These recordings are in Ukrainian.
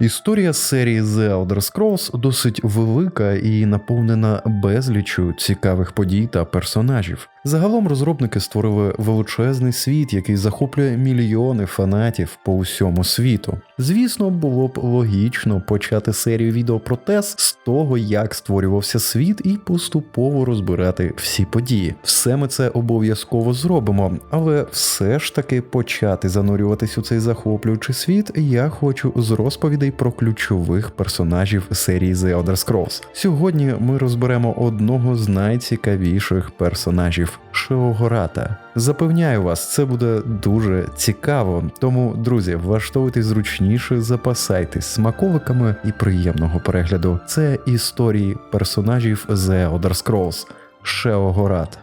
Історія серії The Elder Scrolls досить велика і наповнена безлічю цікавих подій та персонажів. Загалом розробники створили величезний світ, який захоплює мільйони фанатів по усьому світу. Звісно, було б логічно почати серію відео про тес з того, як створювався світ, і поступово розбирати всі події. Все ми це обов'язково зробимо, але все ж таки почати занурюватись у цей захоплюючий світ я хочу з розповідей про ключових персонажів серії The Elder Scrolls. Сьогодні ми розберемо одного з найцікавіших персонажів. Шеогората. Запевняю вас, це буде дуже цікаво. Тому, друзі, влаштовуйтесь зручніше, запасайтесь смаковиками і приємного перегляду. Це історії персонажів The Elder Scrolls. Шеогорат.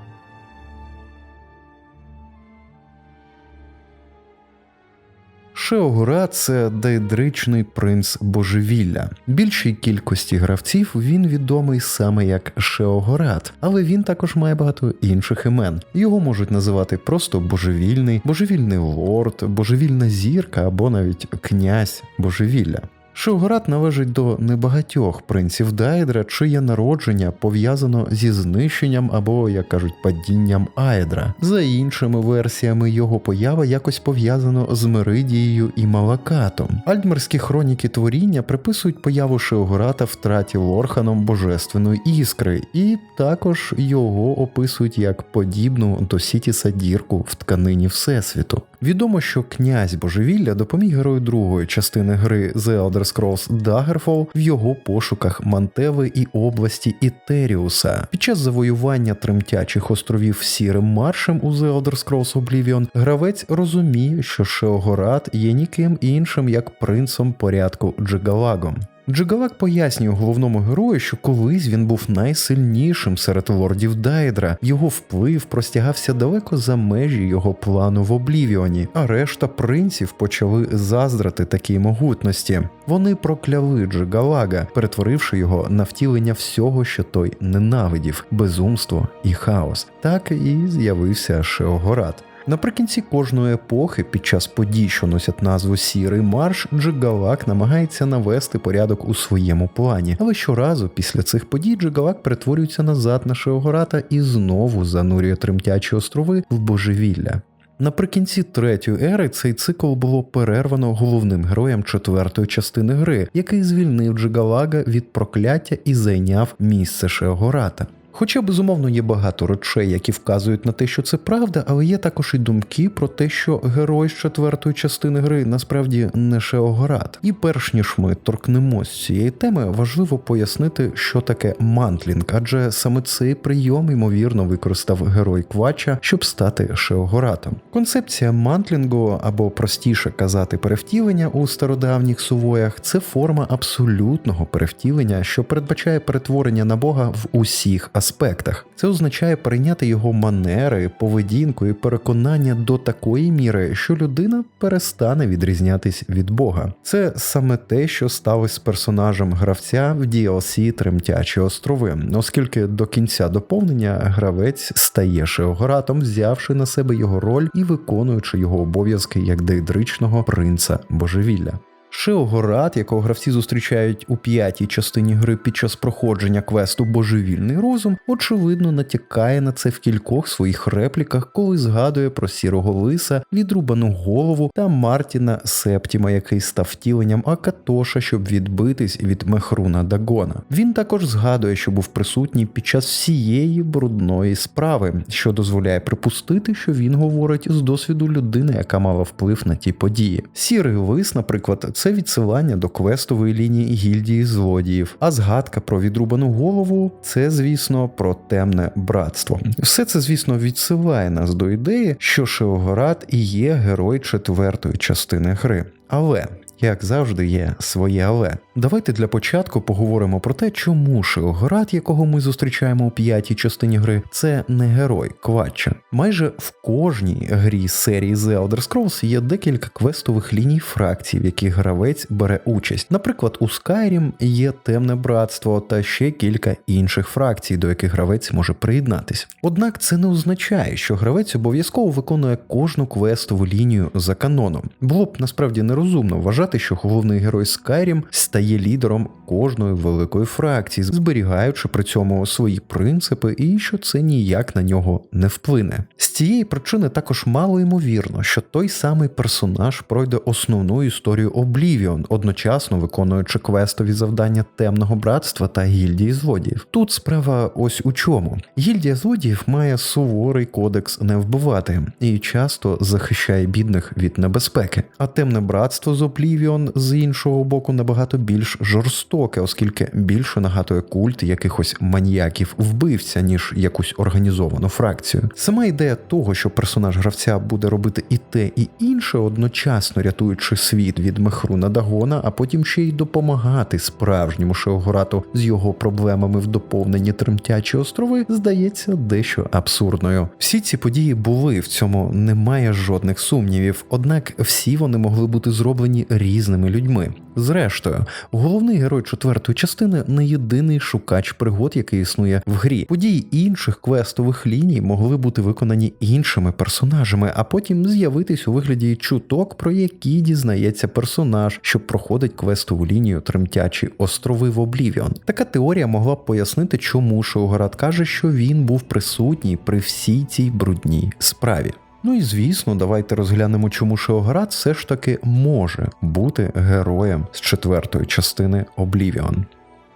Шеогора це дейдричний принц божевілля. Більшій кількості гравців він відомий саме як Шеогорат, але він також має багато інших імен. Його можуть називати просто божевільний, божевільний лорд, божевільна зірка або навіть князь божевілля. Шеогорат належить до небагатьох принців Дайдра, чиє народження пов'язано зі знищенням або, як кажуть, падінням Аедра. За іншими версіями, його поява якось пов'язано з Меридією і Малакатом. Альтмерські хроніки творіння приписують появу Шеогората втраті Лорханом божественної іскри, і також його описують як подібну до Сітіса дірку в тканині Всесвіту. Відомо, що князь божевілля допоміг герою другої частини гри The Elder Scrolls Daggerfall в його пошуках Мантеви і області Ітеріуса. Під час завоювання тремтячих островів Сірим Маршем у The Elder Scrolls Oblivion гравець розуміє, що Шеогорат є ніким іншим як принцом порядку Джигалагом. Джигалак пояснює головному герою, що колись він був найсильнішим серед лордів Дайдра, його вплив простягався далеко за межі його плану в Облівіоні, а решта принців почали заздрати такій могутності. Вони прокляли Джигалага, перетворивши його на втілення всього, що той ненавидів безумство і хаос. Так і з'явився Шеогорат. Наприкінці кожної епохи, під час подій, що носять назву Сірий марш, Джигалак намагається навести порядок у своєму плані. Але щоразу після цих подій Джигалак перетворюється назад на Шеогората і знову занурює тремтячі острови в божевілля. Наприкінці третьої ери цей цикл було перервано головним героєм четвертої частини гри, який звільнив Джигалага від прокляття і зайняв місце Шеогората. Хоча, безумовно, є багато речей, які вказують на те, що це правда, але є також і думки про те, що герой з четвертої частини гри насправді не Шеогорат. І перш ніж ми торкнемось цієї теми, важливо пояснити, що таке мантлінг, адже саме цей прийом ймовірно використав герой Квача, щоб стати Шеогоратом. Концепція мантлінгу, або простіше казати, перевтілення у стародавніх сувоях це форма абсолютного перевтілення, що передбачає перетворення на Бога в усіх аспектах. Це означає прийняти його манери, поведінку і переконання до такої міри, що людина перестане відрізнятись від Бога. Це саме те, що сталося з персонажем гравця в DLC Тремтячі острови, оскільки до кінця доповнення гравець стає шеогоратом, взявши на себе його роль і виконуючи його обов'язки як дейдричного принца божевілля. Шеогорат, якого гравці зустрічають у п'ятій частині гри під час проходження квесту Божевільний розум, очевидно натякає на це в кількох своїх репліках, коли згадує про сірого лиса, відрубану голову та Мартіна Септіма, який став втіленням Акатоша, щоб відбитись від Мехруна Дагона. Він також згадує, що був присутній під час всієї брудної справи, що дозволяє припустити, що він говорить з досвіду людини, яка мала вплив на ті події. Сірий лис, наприклад, це відсилання до квестової лінії гільдії злодіїв, а згадка про відрубану голову це, звісно, про темне братство. Все це, звісно, відсилає нас до ідеї, що Шеогорат і є герой четвертої частини гри. Але як завжди, є своє але. Давайте для початку поговоримо про те, чому Шеоград, якого ми зустрічаємо у п'ятій частині гри, це не герой Квача. Майже в кожній грі серії The Elder Scrolls є декілька квестових ліній фракцій, в яких гравець бере участь. Наприклад, у Skyrim є темне братство та ще кілька інших фракцій, до яких гравець може приєднатись. Однак це не означає, що гравець обов'язково виконує кожну квестову лінію за каноном. Було б насправді нерозумно вважати, що головний герой Skyrim лідером кожної великої фракції, зберігаючи при цьому свої принципи, і що це ніяк на нього не вплине. З цієї причини також мало ймовірно, що той самий персонаж пройде основну історію Oblivion, одночасно виконуючи квестові завдання темного братства та гільдії злодіїв. Тут справа ось у чому. Гільдія злодіїв має суворий кодекс не вбивати і часто захищає бідних від небезпеки. А темне братство з Oblivion з іншого боку набагато більш жорстоке, оскільки більше нагадує культ якихось маніяків вбивця, ніж якусь організовану фракцію. Сама ідея того, що персонаж гравця буде робити і те, і інше, одночасно рятуючи світ від мехру на Дагона, а потім ще й допомагати справжньому Шеогорату з його проблемами в доповненні тремтячі острови, здається дещо абсурдною. Всі ці події були в цьому немає жодних сумнівів, однак всі вони могли бути зроблені різними людьми. Зрештою, головний герой четвертої частини не єдиний шукач пригод, який існує в грі. Події інших квестових ліній могли бути виконані іншими персонажами, а потім з'явитись у вигляді чуток, про які дізнається персонаж, що проходить квестову лінію тремтячі острови в Облівіон. Така теорія могла б пояснити, чому Шоуград каже, що він був присутній при всій цій брудній справі. Ну і звісно, давайте розглянемо, чому Шеоград все ж таки може бути героєм з четвертої частини Облівіон.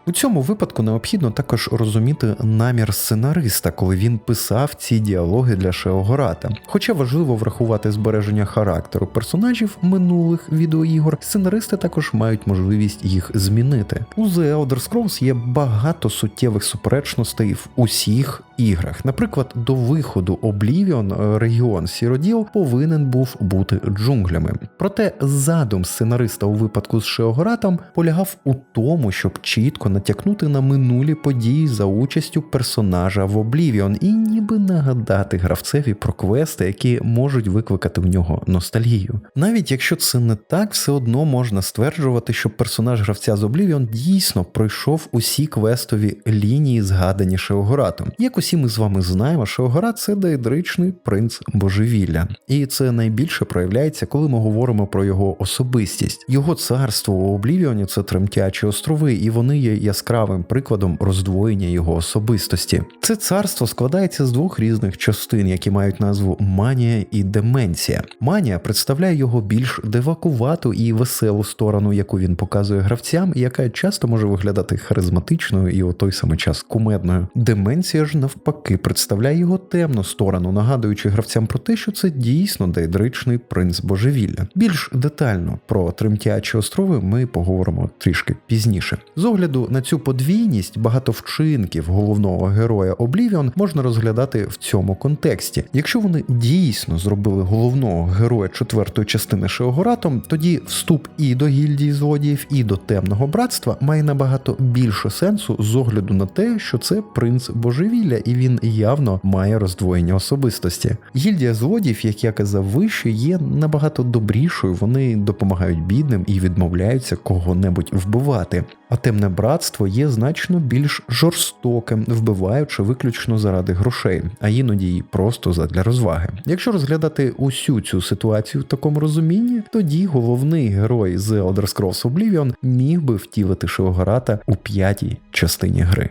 У цьому випадку необхідно також розуміти намір сценариста, коли він писав ці діалоги для Шеогората. Хоча важливо врахувати збереження характеру персонажів минулих відеоігор, сценаристи також мають можливість їх змінити. У The Elder Scrolls є багато суттєвих суперечностей в усіх іграх. Наприклад, до виходу Oblivion регіон Сіроділ повинен був бути джунглями. Проте задум сценариста у випадку з Шеогоратом полягав у тому, щоб чітко натякнути на минулі події за участю персонажа в Oblivion і ніби нагадати гравцеві про квести, які можуть викликати в нього ностальгію. Навіть якщо це не так, все одно можна стверджувати, що персонаж гравця з Oblivion дійсно пройшов усі квестові лінії, згадані Шеогоратом. Як усі ми з вами знаємо, Шеогорат це дейдричний принц божевілля, і це найбільше проявляється, коли ми говоримо про його особистість. Його царство у Облівіоні це тремтячі острови, і вони є яскравим прикладом роздвоєння його особистості. Це царство складається з двох різних частин, які мають назву Манія і Деменція. Манія представляє його більш девакувату і веселу сторону, яку він показує гравцям, яка часто може виглядати харизматичною і у той самий час кумедною. Деменція ж навпаки представляє його темну сторону, нагадуючи гравцям про те, що це дійсно дейдричний принц божевілля. Більш детально про тремтячі острови ми поговоримо трішки пізніше. З огляду на цю подвійність багато вчинків головного героя Облівіон можна розглядати в цьому контексті. Якщо вони дійсно зробили головного героя четвертої частини Шеогоратом, тоді вступ і до гільдії злодіїв, і до темного братства має набагато більше сенсу з огляду на те, що це принц божевілля, і він явно має роздвоєння особистості. Гільдія злодіїв, як я казав вище, є набагато добрішою. Вони допомагають бідним і відмовляються кого-небудь вбивати. А темне братство є значно більш жорстоким, вбиваючи виключно заради грошей, а іноді й просто задля розваги. Якщо розглядати усю цю ситуацію в такому розумінні, тоді головний герой з Elder Scrolls Oblivion міг би втілити Шеогората у п'ятій частині гри.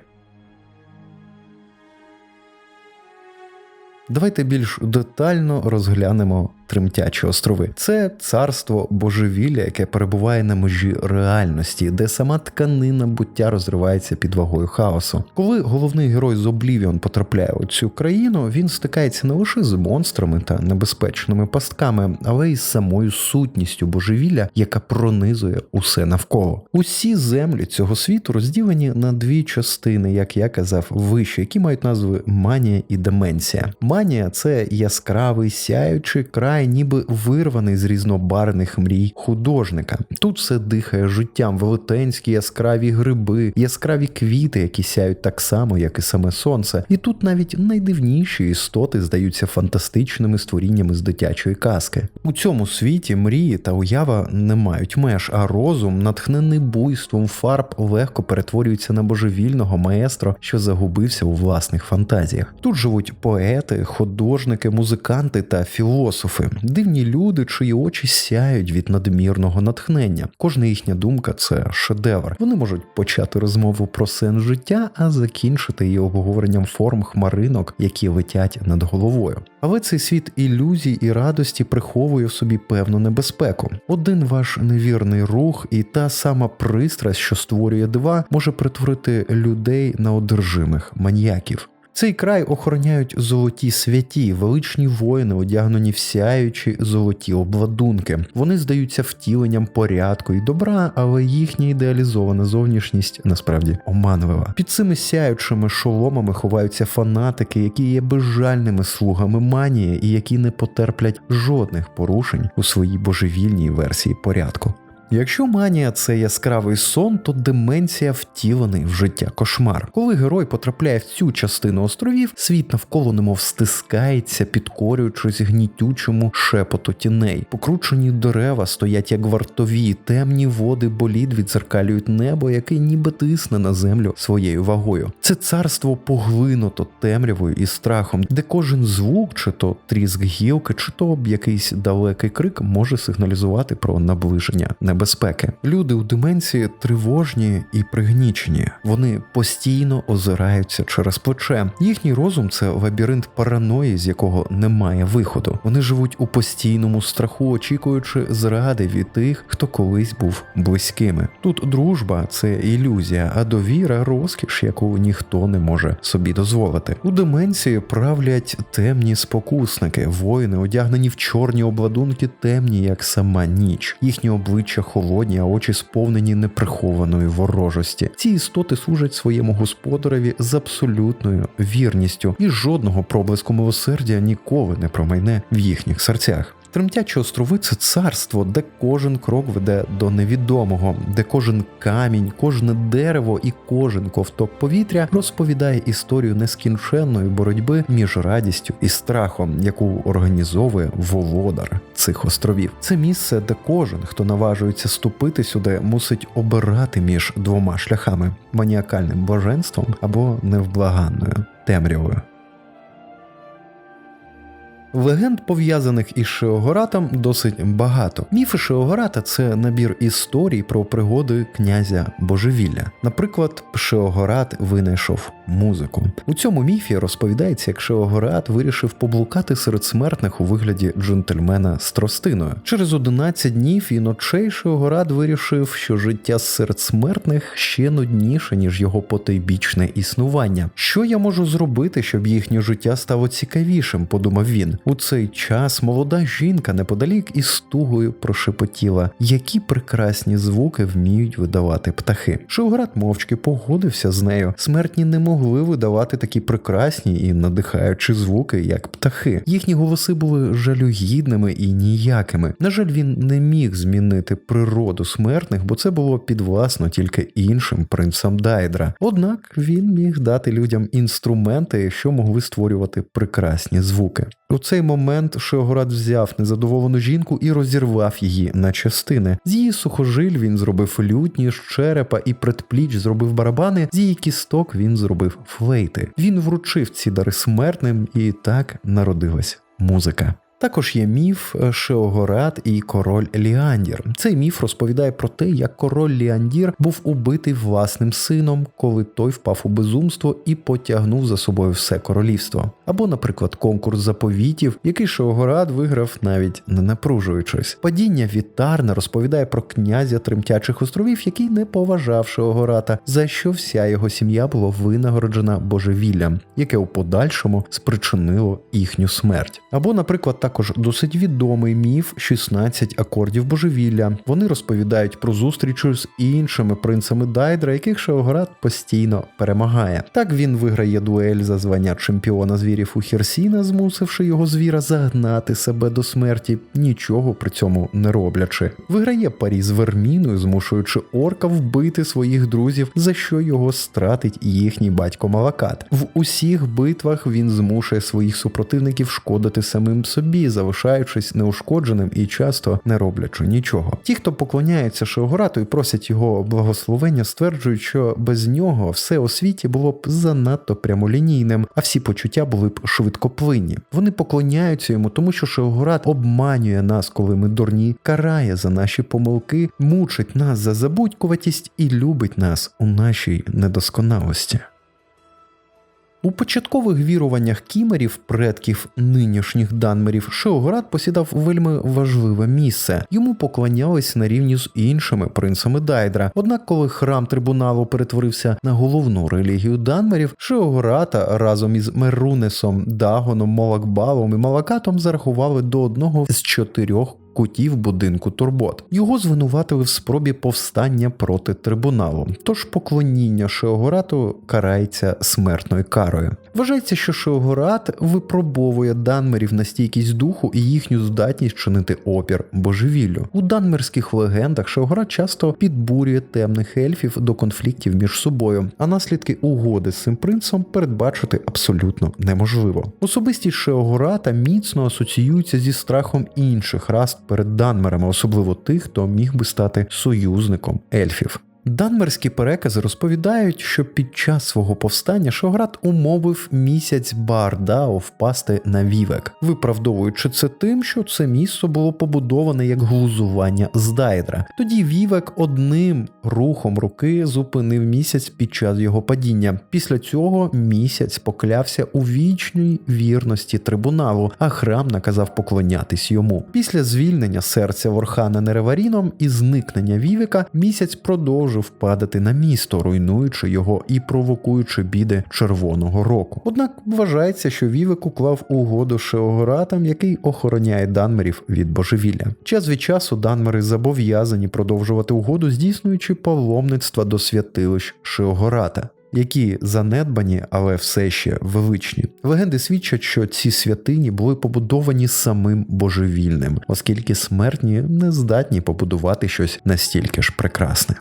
Давайте більш детально розглянемо Тремтячі острови. Це царство божевілля, яке перебуває на межі реальності, де сама тканина буття розривається під вагою хаосу. Коли головний герой з Облівіон потрапляє у цю країну, він стикається не лише з монстрами та небезпечними пастками, але й з самою сутністю божевілля, яка пронизує усе навколо. Усі землі цього світу розділені на дві частини, як я казав вище, які мають назви манія і деменція. Манія це яскравий сяючий край край, ніби вирваний з різнобарних мрій художника. Тут все дихає життям, велетенські яскраві гриби, яскраві квіти, які сяють так само, як і саме сонце. І тут навіть найдивніші істоти здаються фантастичними створіннями з дитячої казки. У цьому світі мрії та уява не мають меж, а розум, натхнений буйством фарб, легко перетворюється на божевільного маестро, що загубився у власних фантазіях. Тут живуть поети, художники, музиканти та філософи, дивні люди, чиї очі сяють від надмірного натхнення. Кожна їхня думка це шедевр. Вони можуть почати розмову про сенс життя, а закінчити її обговоренням форм хмаринок, які летять над головою. Але цей світ ілюзій і радості приховує в собі певну небезпеку. Один ваш невірний рух і та сама пристрасть, що створює дива, може перетворити людей на одержимих маніяків. Цей край охороняють золоті святі, величні воїни, одягнені в сяючі золоті обладунки. Вони здаються втіленням порядку і добра, але їхня ідеалізована зовнішність насправді оманлива. Під цими сяючими шоломами ховаються фанатики, які є безжальними слугами манії і які не потерплять жодних порушень у своїй божевільній версії порядку. Якщо манія це яскравий сон, то деменція втілений в життя кошмар. Коли герой потрапляє в цю частину островів, світ навколо немов стискається, підкорюючись гнітючому шепоту тіней. Покручені дерева стоять як вартові, темні води болід відзеркалюють небо, яке ніби тисне на землю своєю вагою. Це царство поглинуто темрявою і страхом, де кожен звук, чи то тріск гілки, чи то якийсь далекий крик може сигналізувати про наближення небезпеки. Люди у деменції тривожні і пригнічені. Вони постійно озираються через плече. Їхній розум це лабіринт параної, з якого немає виходу. Вони живуть у постійному страху, очікуючи зради від тих, хто колись був близькими. Тут дружба це ілюзія, а довіра розкіш, яку ніхто не може собі дозволити. У деменції правлять темні спокусники, воїни, одягнені в чорні обладунки, темні, як сама ніч. Їхні обличчя холодні, а очі сповнені неприхованої ворожості. Ці істоти служать своєму господареві з абсолютною вірністю, і жодного проблиску милосердя ніколи не промайне в їхніх серцях. Тремтячі острови це царство, де кожен крок веде до невідомого, де кожен камінь, кожне дерево і кожен ковток повітря розповідає історію нескінченної боротьби між радістю і страхом, яку організовує володар цих островів. Це місце, де кожен, хто наважується ступити сюди, мусить обирати між двома шляхами маніакальним блаженством або невблаганною темрявою. Легенд, пов'язаних із Шеогоратом, досить багато. Міфи Шеогората це набір історій про пригоди князя Божевілля. Наприклад, Шеогорат винайшов музику. У цьому міфі розповідається, як Шеогорат вирішив поблукати серед смертних у вигляді джентльмена з тростиною. Через 11 днів і ночей Шеогорат вирішив, що життя серед смертних ще нудніше, ніж його потойбічне існування. Що я можу зробити, щоб їхнє життя стало цікавішим? подумав він. У цей час молода жінка неподалік із тугою прошепотіла, які прекрасні звуки вміють видавати птахи. Шовград мовчки погодився з нею. Смертні не могли видавати такі прекрасні і надихаючі звуки, як птахи. Їхні голоси були жалюгідними і ніякими. На жаль, він не міг змінити природу смертних, бо це було підвласно тільки іншим принцам Дайдра. Однак він міг дати людям інструменти, що могли створювати прекрасні звуки. У цей момент Шеогорат взяв незадоволену жінку і розірвав її на частини. З її сухожиль він зробив лютні, з черепа і предпліч зробив барабани, з її кісток він зробив флейти. Він вручив ці дари смертним, і так народилась музика. Також є міф Шеогорат і король Ліандір. Цей міф розповідає про те, як король Ліандір був убитий власним сином, коли той впав у безумство і потягнув за собою все королівство. Або, наприклад, конкурс заповітів, який Шеогорат виграв навіть не напружуючись. Падіння Вітарна розповідає про князя Тремтячих островів, який не поважав Шеогората, за що вся його сім'я була винагороджена божевіллям, яке у подальшому спричинило їхню смерть. Або, наприклад, так також досить відомий міф 16 акордів божевілля. Вони розповідають про зустрічу з іншими принцами Дайдра, яких Шеоград постійно перемагає. Так він виграє дуель за звання чемпіона звірів у Херсіна, змусивши його звіра загнати себе до смерті, нічого при цьому не роблячи. Виграє парі з Верміною, змушуючи орка вбити своїх друзів, за що його стратить їхній батько Малакат. В усіх битвах він змушує своїх супротивників шкодити самим собі, залишаючись неушкодженим і часто не роблячи нічого. Ті, хто поклоняється Шеограту і просять його благословення, стверджують, що без нього все у світі було б занадто прямолінійним, а всі почуття були б швидкоплинні. Вони поклоняються йому, тому що Шеоград обманює нас, коли ми дурні, карає за наші помилки, мучить нас за забудькуватість і любить нас у нашій недосконалості. У початкових віруваннях кімерів, предків нинішніх данмерів, Шеоград посідав вельми важливе місце. Йому поклонялись на рівні з іншими принцами Дайдра. Однак, коли храм трибуналу перетворився на головну релігію данмерів, Шеограта разом із Мерунесом, Дагоном, Молакбалом і Малакатом зарахували до одного з чотирьох кутів будинку турбот. Його звинуватили в спробі повстання проти трибуналу. Тож поклоніння Шеогорату карається смертною карою. Вважається, що Шеогорат випробовує данмерів на стійкість духу і їхню здатність чинити опір божевіллю. У данмерських легендах Шеогорат часто підбурює темних ельфів до конфліктів між собою, а наслідки угоди з цим принцем передбачити абсолютно неможливо. Особистість Шеогората міцно асоціюється зі страхом інших рас перед данмерами, особливо тих, хто міг би стати союзником ельфів. Данмерські перекази розповідають, що під час свого повстання Шоград умовив місяць Баардао впасти на вівек, виправдовуючи це тим, що це місто було побудоване як глузування з Дайдра. Тоді вівек одним рухом руки зупинив місяць під час його падіння. Після цього місяць поклявся у вічній вірності трибуналу, а храм наказав поклонятись йому. Після звільнення серця Ворхана Нереваріном і зникнення вівека місяць продовжив продовжив падати на місто, руйнуючи його і провокуючи біди Червоного року. Однак вважається, що Вівек уклав угоду з Шеогоратом, який охороняє данмерів від божевілля. Час від часу данмери зобов'язані продовжувати угоду, здійснюючи паломництва до святилищ Шеогората. Які занедбані, але все ще величні. Легенди свідчать, що ці святині були побудовані самим божевільним, оскільки смертні не здатні побудувати щось настільки ж прекрасне.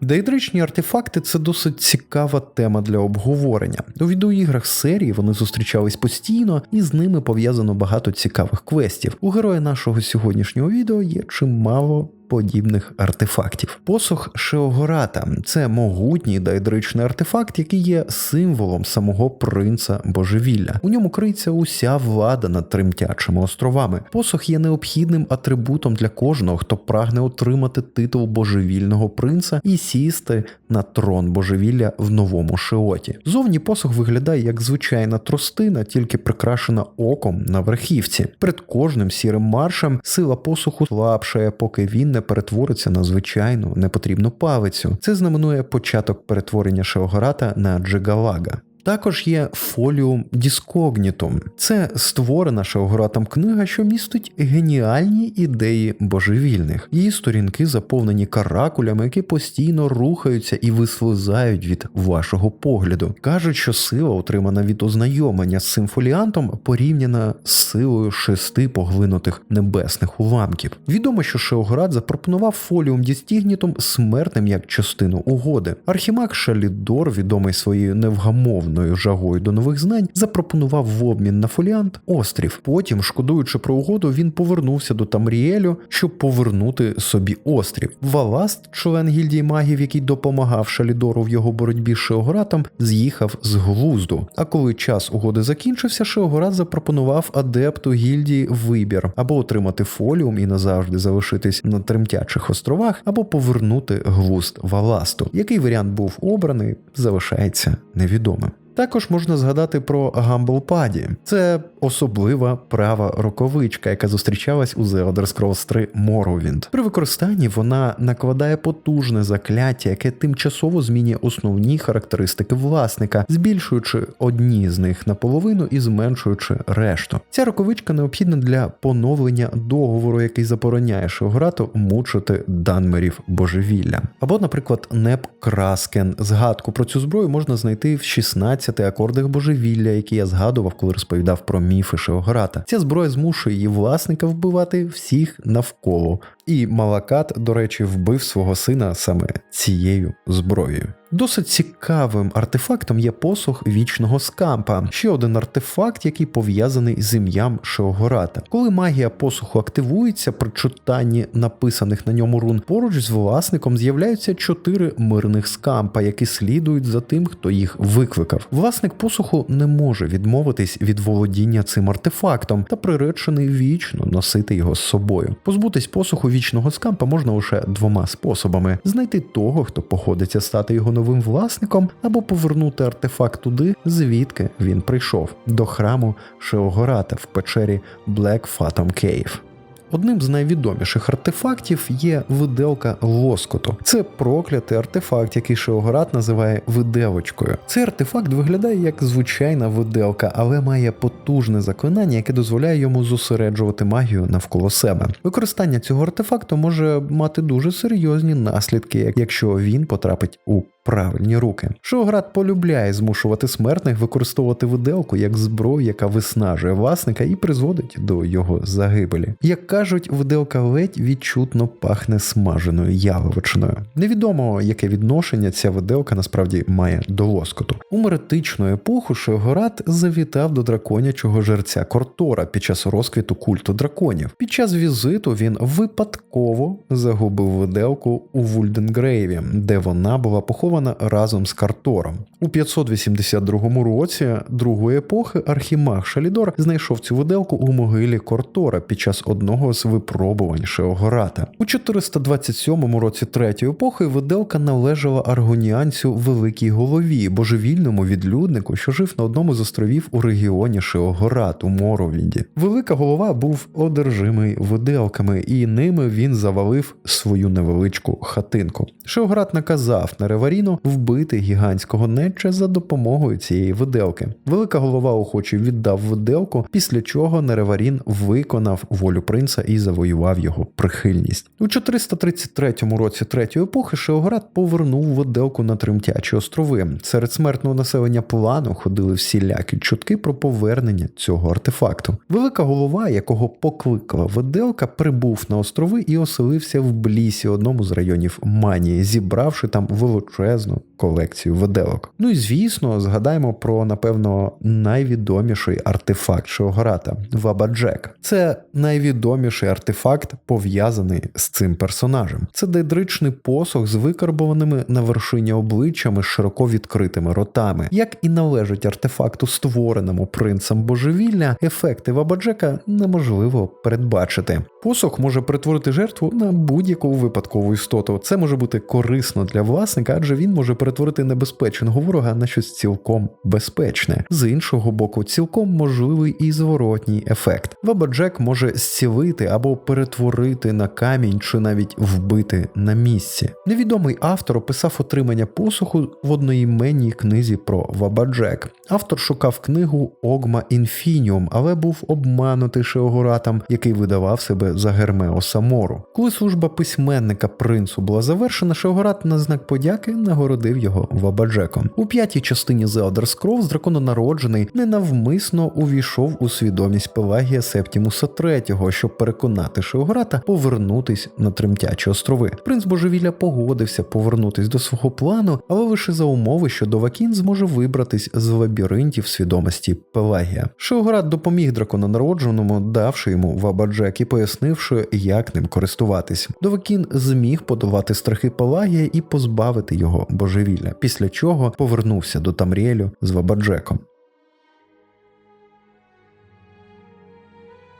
Дейдричні артефакти це досить цікава тема для обговорення. У відеоіграх серії вони зустрічались постійно, і з ними пов'язано багато цікавих квестів. У героя нашого сьогоднішнього відео є чимало подібних артефактів. Посох Шеогората це могутній дайдричний артефакт, який є символом самого принца божевілля. У ньому криється уся влада над тремтячими островами. Посох є необхідним атрибутом для кожного, хто прагне отримати титул божевільного принца і сісти на трон божевілля в новому шеоті. Зовні посох виглядає як звичайна тростина, тільки прикрашена оком на верхівці. Перед кожним сірим маршем сила посуху слабшає, поки він не перетвориться на звичайну непотрібну павицю. Це знаменує початок перетворення Шеогората на Джигалага. Також є фоліум Діскогнітум. Це створена Шеогоратом книга, що містить геніальні ідеї божевільних. Її сторінки заповнені каракулями, які постійно рухаються і вислизають від вашого погляду. Кажуть, що сила, отримана від ознайомлення з цим фоліантом, порівняна з силою шести поглинутих небесних уламків. Відомо, що Шеоград запропонував фоліум Дістігнітум смертним як частину угоди. Архімаг Шалідор, відомий своєю невгамовною певною жагою до нових знань, запропонував в обмін на фоліант острів. Потім, шкодуючи про угоду, він повернувся до Тамріелю, щоб повернути собі острів. Валаст, член гільдії магів, який допомагав Шалідору в його боротьбі з Шеогратом, з'їхав з глузду. А коли час угоди закінчився, Шеограт запропонував адепту гільдії вибір або отримати фоліум і назавжди залишитись на тремтячих островах, або повернути глузд Валасту. Який варіант був обраний, залишається невідомим. Також можна згадати про Гамблпаді. Це особлива права роковичка, яка зустрічалась у The Elder Scrolls 3 Morrowind. При використанні вона накладає потужне закляття, яке тимчасово змінює основні характеристики власника, збільшуючи одні з них наполовину і зменшуючи решту. Ця роковичка необхідна для поновлення договору, який забороняє Шеограту мучити данмерів божевілля. Або, наприклад, Неп Краскен. Згадку про цю зброю можна знайти в 16 акордах божевілля, які я згадував, коли розповідав про міфи Шеограта. Ця зброя змушує її власника вбивати всіх навколо. І Малакат, до речі, вбив свого сина саме цією зброєю. Досить цікавим артефактом є посух вічного скампа, ще один артефакт, який пов'язаний з ім'ям Шеогората. Коли магія посуху активується при читанні написаних на ньому рун, поруч з власником з'являються чотири мирних скампа, які слідують за тим, хто їх викликав. Власник посуху не може відмовитись від володіння цим артефактом та приречений вічно носити його з собою. Позбутись посуху вічного скампа можна лише двома способами: знайти того, хто походиться стати його новим власником, або повернути артефакт туди, звідки він прийшов, до храму Шеогората в печері Black Phantom Cave. Одним з найвідоміших артефактів є виделка лоскоту. Це проклятий артефакт, який Шеогорат називає виделочкою. Цей артефакт виглядає як звичайна виделка, але має потужне заклинання, яке дозволяє йому зосереджувати магію навколо себе. Використання цього артефакту може мати дуже серйозні наслідки, якщо він потрапить у правильні руки. Шеоград полюбляє змушувати смертних використовувати виделку як зброю, яка виснажує власника і призводить до його загибелі. Як кажуть, виделка ледь відчутно пахне смаженою яловичиною. Невідомо, яке відношення ця виделка насправді має до лоскоту. У меретичну епоху Шеогорат завітав до драконячого жерця Кортора під час розквіту культу драконів. Під час візиту він випадково загубив виделку у Вульденгрейві, де вона була похована разом з Картором. У 582 році другої епохи архімаг Шалідор знайшов цю виделку у могилі Кортора під час одного з випробувань Шеогората. У 427 році третьої епохи виделка належала аргоніанцю Великій Голові, божевільному відлюднику, що жив на одному з островів у регіоні Шеогорат у Моровінді. Велика голова був одержимий виделками, і ними він завалив свою невеличку хатинку. Шеоград наказав на Реваріну вбити гігантського неча за допомогою цієї виделки. Велика голова охоче віддав виделку, після чого Нереварін виконав волю принца і завоював його прихильність. У 433 році третьої епохи Шеоград повернув виделку на Тремтячі острови. Серед смертного населення плану ходили всілякі чутки про повернення цього артефакту. Велика голова, якого покликала виделка, прибув на острови і оселився в блісі, одному з районів Манії, зібравши там величезну величезну колекцію виделок. Ну і звісно, згадаємо про напевно найвідоміший артефакт Шеогората Вабаджек. Це найвідоміший артефакт, пов'язаний з цим персонажем. Це дейдричний посох з викарбованими на вершині обличчями з широко відкритими ротами. Як і належить артефакту, створеному принцем божевілля, ефекти Вабаджека неможливо передбачити. Посох може перетворити жертву на будь-яку випадкову істоту. Це може бути корисно для власника, адже він може перетворити небезпечного ворога на щось цілком безпечне. З іншого боку, цілком можливий і зворотній ефект. Вабаджек може зцілити або перетворити на камінь чи навіть вбити на місці. Невідомий автор описав отримання посуху в одноіменній книзі про Вабаджек. Автор шукав книгу Огма Інфініум, але був обманутий Шеогоратом, який видавав себе за Гермео Самору. Коли служба письменника принцу була завершена, Шеогорат на знак подяки нагородив його Вабаджеком. У п'ятій частині The Elder Scrolls дракононароджений ненавмисно увійшов у свідомість Пелагія Септімуса III, щоб переконати Шеограта повернутись на тремтячі острови. Принц Божевілля погодився повернутись до свого плану, але лише за умови, що Довакін зможе вибратись з лабіринтів свідомості Пелагія. Шеоград допоміг дракононародженому, давши йому Вабаджек і пояснивши, як ним користуватись. Довакін зміг подолати страхи Пелагія і позбавити його божевілля, після чого повернувся до Тамріелю з Вабаджеком.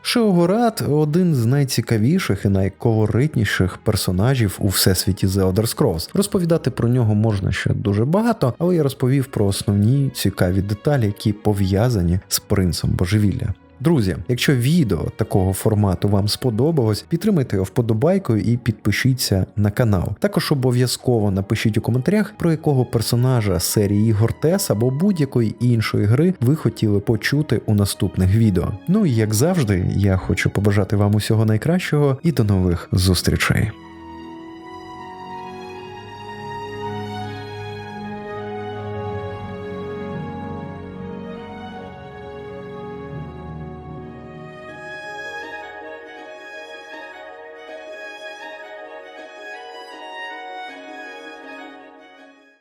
Шеогорат один з найцікавіших і найколоритніших персонажів у всесвіті The Elder Scrolls. Розповідати про нього можна ще дуже багато, але я розповів про основні цікаві деталі, які пов'язані з принцем божевілля. Друзі, якщо відео такого формату вам сподобалось, підтримайте його вподобайкою і підпишіться на канал. Також обов'язково напишіть у коментарях, про якого персонажа серії ігор TES або будь-якої іншої гри ви хотіли почути у наступних відео. Ну і як завжди, я хочу побажати вам усього найкращого і до нових зустрічей.